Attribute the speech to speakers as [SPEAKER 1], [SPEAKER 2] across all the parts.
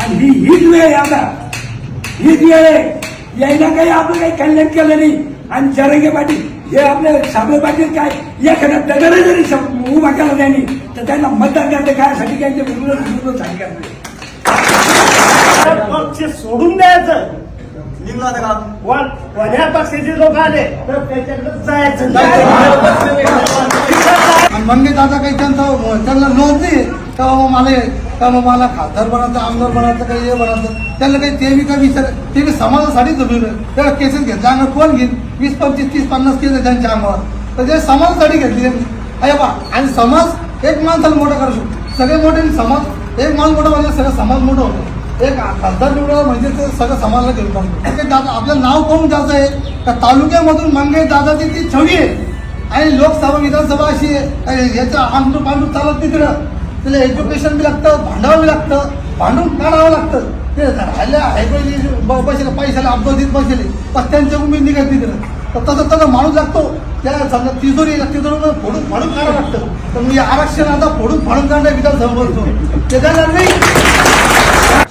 [SPEAKER 1] आणि ही हीच वेळ आहे आता हीच वेळ आहे. यायला काही आपलं काही कल्याण केलं नाही. आणि जरंगे पाटील हे आपले साबळे पाटील काय? एखादा दगड जरी उभा केला त्यांनी तर त्यांना मतदान करते काय? साठी काय ते विरोध विरोध सांगितलं
[SPEAKER 2] पक्ष सोडून द्यायचं.
[SPEAKER 3] निघलो आता का
[SPEAKER 2] वन वन्या पक्षाचे लोक आले तर त्याच्याकडे जायचं.
[SPEAKER 4] आणि मंगे दादा काही त्यांचा त्यांना नोंद नाही. तेव्हा मग मला हे- मग मला खासदार बनायचं आमदार बनायचं काही हे बनायचं? त्यांना काही ते बी काय विचार ते बी समाजासाठीच जमीन त्याला केसेस घेतल्या अंगावर कोण घेईल? वीस पंचवीस तीस पन्नास केस आहे त्यांच्या अंगावर. तर ते समाजासाठी घेतली अरे बा आणि समाज एक माणसाला मोठा करू शकतो. सगळे मोठे समाज एक माणूस मोठा म्हणजे सगळं समाज मोठं होतो. एक खासदार निवडलं म्हणजे ते सगळं समाजाला घेऊन ते दादा आपलं नाव कोण द्यायचं आहे? का तालुक्यामधून मंगे दादाची ती छवी आहे. आणि लोकसभा विधानसभा अशी याचं आमटू पांडू चालत नाही तिकडं. त्याला एज्युकेशन बी लागतं भांडावं बी लागतं भांडून काढावं लागतं? ते राहिल्या हायपैली पैशाला पैशाला अपघातीत बसले पण त्यांच्या उमेद निघत नाही तिकडं. तर तसं तसा माणूस लागतो. त्या समजा तिजोरी तिजोरी फोडून फाडून काढावं लागतं. तर मी आरक्षण आता फोडून फाडून काढणं विधानसभा बोलतो ते देणार नाही.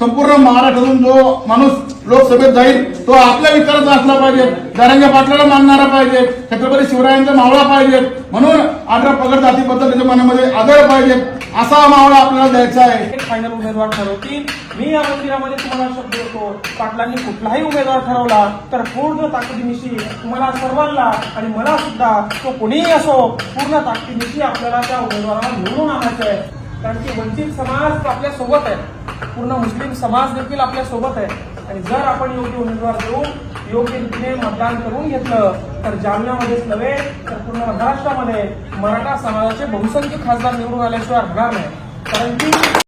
[SPEAKER 5] संपूर्ण महाराष्ट्रातून जो माणूस लोकसभेत जाईल तो आपल्या विचाराचा असला पाहिजे. दारंग्या पाटलाला मानणारा पाहिजे. छत्रपती शिवरायांचा मावळा पाहिजे. म्हणून आंध्र पगड जातीबद्दल त्याच्या मनामध्ये आदर पाहिजे. असा मावळा आपल्याला द्यायचा आहे.
[SPEAKER 6] एक फायनल उमेदवार ठरवतील. मी या मंदिरामध्ये तुम्हाला शब्द देतो. पाटलांनी कुठलाही उमेदवार ठरवला तर पूर्ण ताकदीनिशी तुम्हाला सर्वांना आणि मला सुद्धा तो कोणीही असो पूर्ण ताकदीनिशी आपल्याला त्या उमेदवाराला निवडून आणायचं आहे. कारण की वंचित समाज आपल्यासोबत आहे. पूर्ण मुस्लिम समाज देखील आपल्यासोबत आहे. आणि जर आपण योग्य उमेदवार देऊन योग्य रीतीने मतदान करून घेतलं तर जालन्यामध्येच नव्हे तर पूर्ण महाराष्ट्रामध्ये मराठा समाजाचे बहुसंख्य खासदार निवडून आल्याशिवाय राहणार नाही. कारण की